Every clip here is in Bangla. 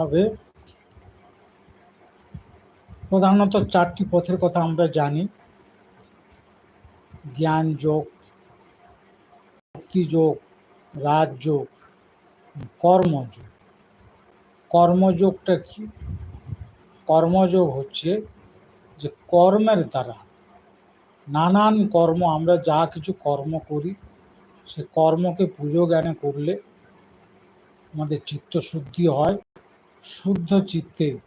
হবে। প্রধানত চারটি পথের কথা আমরা জানি। জ্ঞান যোগ ভক্তিযোগ রাজযোগ কর্মযোগ কর্মযোগটা কি? কর্মযোগ হচ্ছে যে কর্মের দ্বারা নানান কর্ম, আমরা যা কিছু কর্ম করি, সে কর্মকে পুজো জ্ঞানে করলে আমাদের চিত্তশুদ্ধি হয়। শুদ্ধ চিত্তে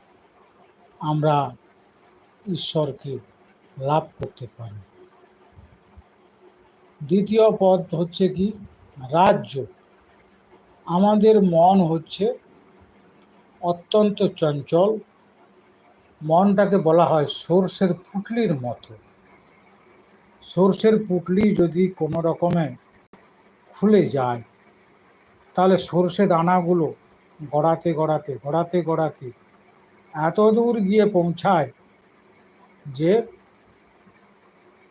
আমরা ঈশ্বরকে লাভ করতে পারি। দ্বিতীয় পদ হচ্ছে কি? রাজ্য। আমাদের মন হচ্ছে অত্যন্ত চঞ্চল। মনটাকে বলা হয় সর্ষের পুটলির মতো। সর্ষের পুটলি যদি কোনো রকমে খুলে যায়, তাহলে সর্ষে দানাগুলো গড়াতে গড়াতে গড়াতে গড়াতে এত দূর গিয়ে পৌঁছায় যে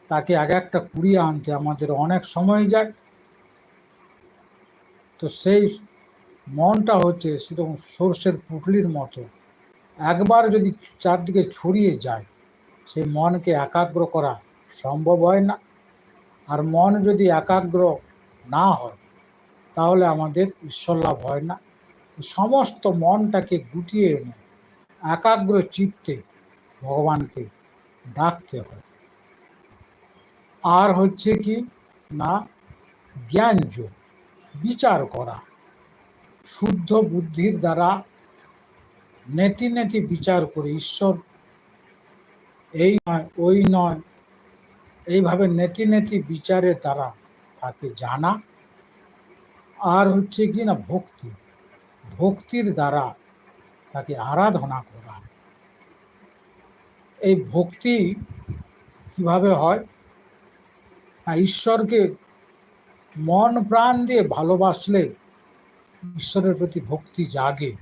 তাকে এক একটা কুড়িয়ে আনতে আমাদের অনেক সময় যায়। তো সেই মনটা হচ্ছে সেরকম সর্ষের পুটলির মতো। একবার যদি চারদিকে ছড়িয়ে যায়, সেই মনকে একাগ্র করা সম্ভব হয় না। আর মন যদি একাগ্র না হয়, তাহলে আমাদের ঈশ্বর লাভ হয় না। সমস্ত মনটাকে গুটিয়ে এনে, একাগ্র চিত্তে ভগবানকে ডাকতে হয়। আর হচ্ছে কি? না জ্ঞান যোগ বিচার করা। শুদ্ধ বুদ্ধির দ্বারা নেতি নেতি বিচার করে ঈশ্বর, এই নয়, ওই নয়। এইভাবে নেতি নেতি বিচারের দ্বারা তাকে জানা। আর হচ্ছে কি না, ভক্তি। ভক্তির দ্বারা তাকে আরাধনা করা। এই ভক্তি কীভাবে হয়? না, ঈশ্বরকে মন প্রাণ দিয়ে ভালোবাসলে ঈশ্বরের প্রতি ভক্তি জাগে।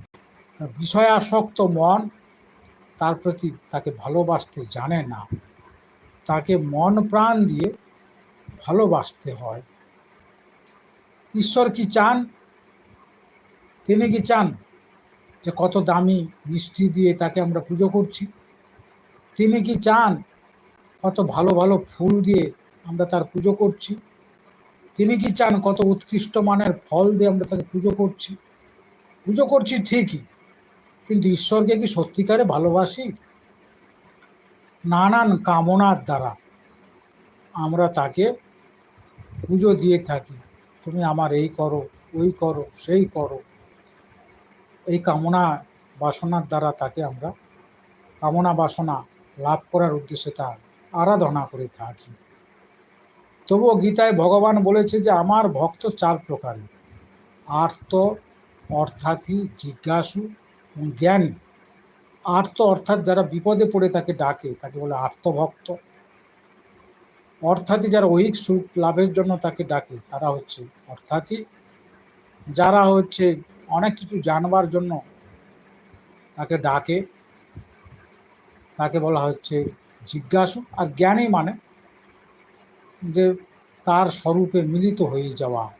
বিষয় আসক্ত মন তার প্রতি তাকে ভালোবাসতে জানে না। তাকে মন প্রাণ দিয়ে ভালোবাসতে হয়। ঈশ্বর কি চান? তিনি কি চান যে কত দামি মিষ্টি দিয়ে তাকে আমরা পুজো করছি? তিনি কি চান কত ভালো ভালো ফুল দিয়ে আমরা তার পুজো করছি? তিনি কি চান কত উৎকৃষ্ট মানের ফল দিয়ে আমরা তাকে পুজো করছি? পুজো করছি ঠিকই, কিন্তু ঈশ্বরকে কি সত্যিকারে ভালোবাসি? নানান কামনার দ্বারা আমরা তাকে পুজো দিয়ে থাকি। তুমি আমার এই করো, ওই করো, সেই করো। এই কামনা বাসনার দ্বারা তাকে আমরা কামনা বাসনা লাভ করার উদ্দেশ্যে তার আরাধনা করে থাকি। তবুও গীতায় ভগবান বলেছে যে, আমার ভক্ত চার প্রকারের। আর্ত, অর্থাৎই জিজ্ঞাসু এবং জ্ঞানী। আর্ত অর্থাৎ যারা বিপদে পড়ে তাকে ডাকে, তাকে বলে আর্তভক্ত। অর্থাৎই যারা ঐহিক সুখ লাভের জন্য তাকে ডাকে, তারা হচ্ছে অর্থাৎই যারা হচ্ছে অনেক কিছু জানবার জন্য তাকে ডাকে। তাকে বলা হচ্ছে জিজ্ঞাসু। আর জ্ঞানী মানে যে তার স্বরূপে মিলিত হয়ে যাওয়া।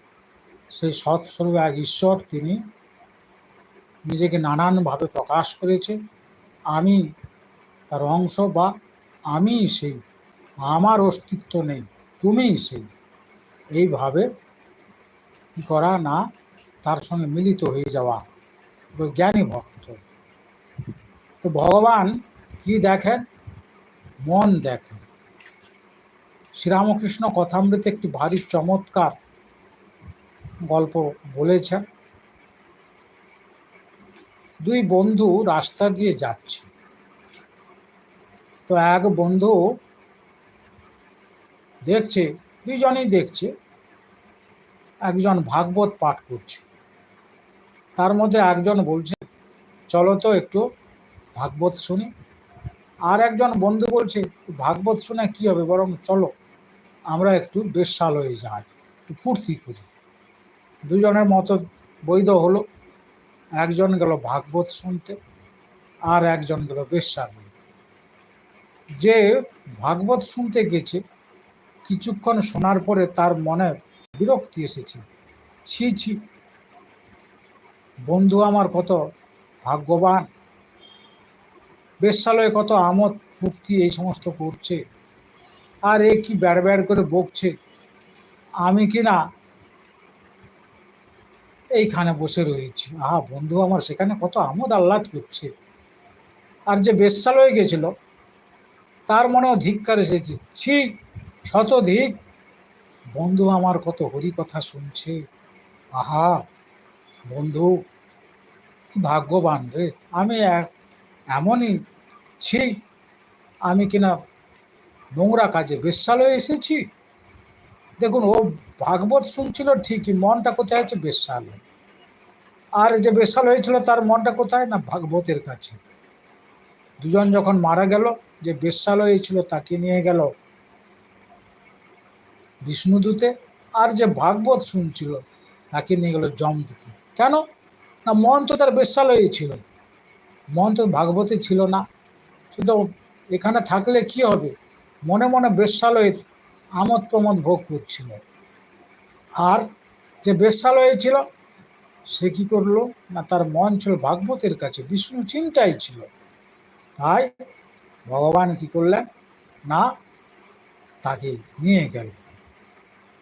সেই সৎস্বরূপ এক ঈশ্বর, তিনি নিজেকে নানানভাবে প্রকাশ করেছে। আমি তার অংশ বা আমি সেই, আমার অস্তিত্ব নেই, তুমিই সেই। এইভাবে করা না তার সঙ্গে মিলিত হয়ে যাওয়া জ্ঞানী ভক্ত। তো ভগবান কি দেখেন? মন দেখেন। শ্রীরামকৃষ্ণ কথামৃতে একটি ভারী চমৎকার গল্প বলেছেন। দুই বন্ধু রাস্তা দিয়ে যাচ্ছে। তো এক বন্ধু দেখছে, দুইজনেই দেখছে, একজন ভাগবত পাঠ করছে। তার মধ্যে একজন বলছে, চলো তো একটু ভাগবত শুনি। আর একজন বন্ধু বলছে, ভাগবত শুনে কি হবে? বরং চলো, আমরা একটু বেশাল হয়ে যাই, একটু ফুর্তি করি। দুজনের মতো বৈধ হলো। একজন গেল ভাগবত শুনতে, আর একজন গেল বেশ্যালয়ে যে ভাগবত শুনতে গেছে, কিছুক্ষণ শোনার পরে তার মনে বিরক্তি এসেছে। ছি ছি বন্ধু আমার কত ভাগ্যবান। বেশ্যালয়ে কত আমোদ ফুর্তি এই সমস্ত করছে। আর এ কি ব্যাড় ব্যাড় করে বকছে। আমি কি না এইখানে বসে রয়েছি। আহা, বন্ধু আমার, সেখানে কত আমোদ আহ্লাদ করছে। আর যে বেশ্যালয়ে গেছিল, তার মনেও ধিক্কার এসেছে। ছি শতধিক বন্ধু আমার কত হরি কথা শুনছে। আহা, বন্ধু ভাগ্যবান রে। আমি এমনই ছি আমি কিনা নোংরা কাজে বেশ্যালয়ে এসেছি? দেখুন, ও ভাগবত শুনছিল ঠিকই, মনটা কোথায় আছে? বেশ্যালয়। আর যে বেশ্যালয় ছিল তার মনটা কোথায়? না, ভাগবতের কাছে। দুজন যখন মারা গেল, যে বেশ্যালয় ছিল, তাকে নিয়ে গেল বিষ্ণুদূতে, আর যে ভাগবত শুনছিল, তাকে নিয়ে গেল যমদূতে। কেন? না মন তো তার বেশ্যালয়ে ছিল। মন তো ভাগবতে ছিল না। শুধু এখানে থাকলে কি হবে? মনে মনে বেশ্যালয়ের আমোদ প্রমোদ ভোগ করছিল। আর যে বেশ্যালয়ে ছিল, সে কি করল? না, তার মন ছিল ভাগবতের কাছে। বিষ্ণু চিন্তাই ছিল। তাই ভগবান কি করলেন? না, তাকে নিয়ে গেল।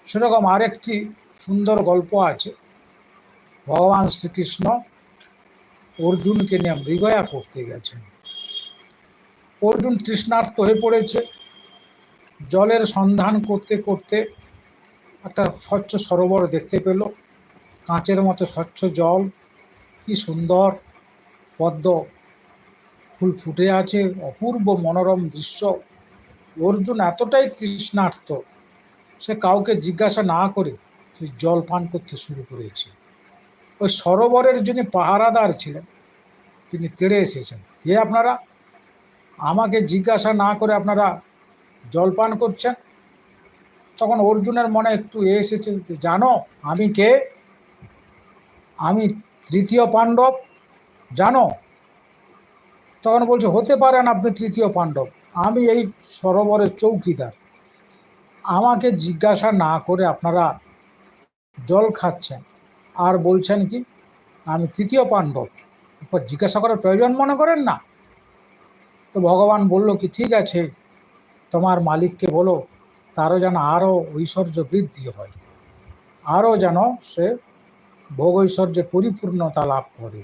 সেরকম আরেকটি সুন্দর গল্প আছে। ভগবান শ্রীকৃষ্ণ অর্জুনকে নিয়ে মৃগয়া করতে গেছেন। অর্জুন তৃষ্ণার্ত হয়ে পড়েছে। জলের সন্ধান করতে করতে একটা স্বচ্ছ সরোবর দেখতে পেল। কাঁচের মতো স্বচ্ছ জল। কি সুন্দর পদ্ম ফুল ফুটে আছে। অপূর্ব মনোরম দৃশ্য। অর্জুন এতটাই তৃষ্ণার্ত, সে কাউকে জিজ্ঞাসা না করে জল পান করতে শুরু করেছে। ওই সরোবরের যিনি পাহারাদার ছিলেন, তিনি তেড়ে এসেছেন। কে আপনারা? আমাকে জিজ্ঞাসা না করে আপনারা জল পান করছেন? তখন অর্জুনের মনে একটু এ এসেছে জানো, আমি কে? আমি তৃতীয় পাণ্ডব, জানো? তখন বলছে, হতে পারেন আপনি তৃতীয় পাণ্ডব, আমি এই সরোবরের চৌকিদার। আমাকে জিজ্ঞাসা না করে আপনারা জল খাচ্ছেন। আর বলছেন কি, আমি তৃতীয় পাণ্ডব, এরপর জিজ্ঞাসা করার প্রয়োজন মনে করেন না। তো ভগবান বলল কি, ঠিক আছে, তোমার মালিককে বলো, তারও যেন আরও ঐশ্বর্য বৃদ্ধি হয়, আরও যেন সে ভোগ ঐশ্বর্যে পরিপূর্ণতা লাভ করে।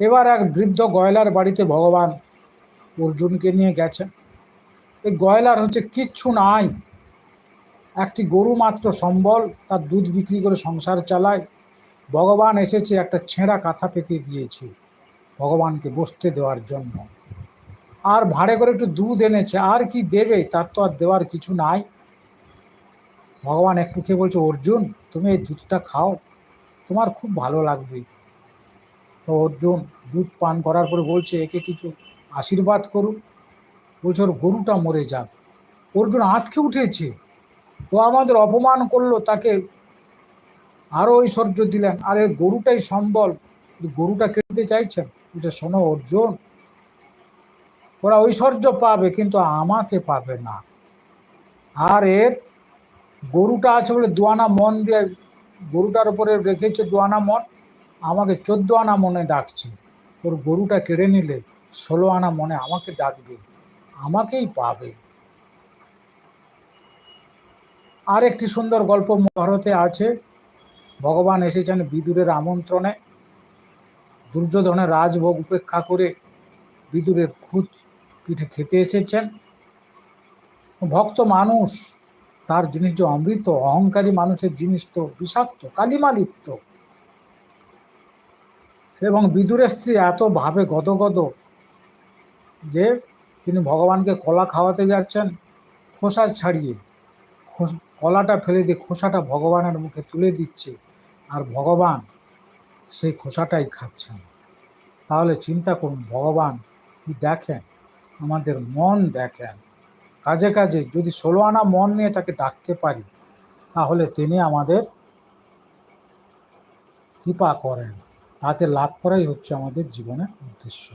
এবার এক বৃদ্ধ গয়লার বাড়িতে ভগবান অর্জুনকে নিয়ে গেছেন। এই গয়লার হচ্ছে কিচ্ছু নাই, একটি গরু মাত্র সম্বল, তার দুধ বিক্রি করে সংসার চালায় ভগবান এসেছে, একটা ছেঁড়া কাঁথা পেতে দিয়েছে ভগবানকে বসতে দেওয়ার জন্য। আর ভাড়ে করে একটু দুধ এনেছে, আর কি দেবে? তার তো আর দেওয়ার কিছু নাই। ভগবান একটু খেয়ে বলছে, অর্জুন, তুমি এই দুধটা খাও, তোমার খুব ভালো লাগবে। তো অর্জুন দুধ পান করার পরে বলছে, একে কিছু আশীর্বাদ করুন। বলছে, ওর গরুটা মরে যাক। অর্জুন আঁতকে উঠেছে। ও আমাদের অপমান করল, তাকে আরও ঐশ্বর্য দিলেন। আর গরুটাই সম্বল। গরুটা কিনতে চাইছেন? বলছে শোনো অর্জুন। ওরা ঐশ্বর্য পাবে, কিন্তু আমাকে পাবে না। আর এর গরুটা আছে বলে দোয়ানা মন দিয়ে গরুটার উপরে রেখেছে দোয়ানা মন। আমাকে চোদ্দ আনা মনে ডাকছে। ওর গরুটা কেড়ে নিলে ষোলো আনা মনে আমাকে ডাকবে। আমাকেই পাবে। আর একটি সুন্দর গল্প মহাভারতে আছে। ভগবান এসেছেন বিদুরের আমন্ত্রণে। দুর্যোধনের রাজভোগ উপেক্ষা করে বিদুরের খুদ পিঠে খেতে এসেছেন। ভক্ত মানুষ, তার জিনিস যে অমৃত, অহংকারী মানুষের জিনিস তো বিষাক্ত কালিমালিপ্ত এবং বিদুরের স্ত্রী এত ভাবে গদগদ যে তিনি ভগবানকে কলা খাওয়াতে যাচ্ছেন, খোসা ছাড়িয়ে। কলাটা ফেলে দিয়ে খোসাটা ভগবানের মুখে তুলে দিচ্ছে। আর ভগবান সেই খোসাটাই খাচ্ছেন। তাহলে চিন্তা করুন, ভগবান কি দেখেন? আমাদের মন দেখেন। কাজে কাজে যদি ষোলো আনা মন নিয়ে তাকে ডাকতে পারি, তাহলে তিনি আমাদের কৃপা করেন। তাকে লাভ করাই হচ্ছে আমাদের জীবনের উদ্দেশ্য।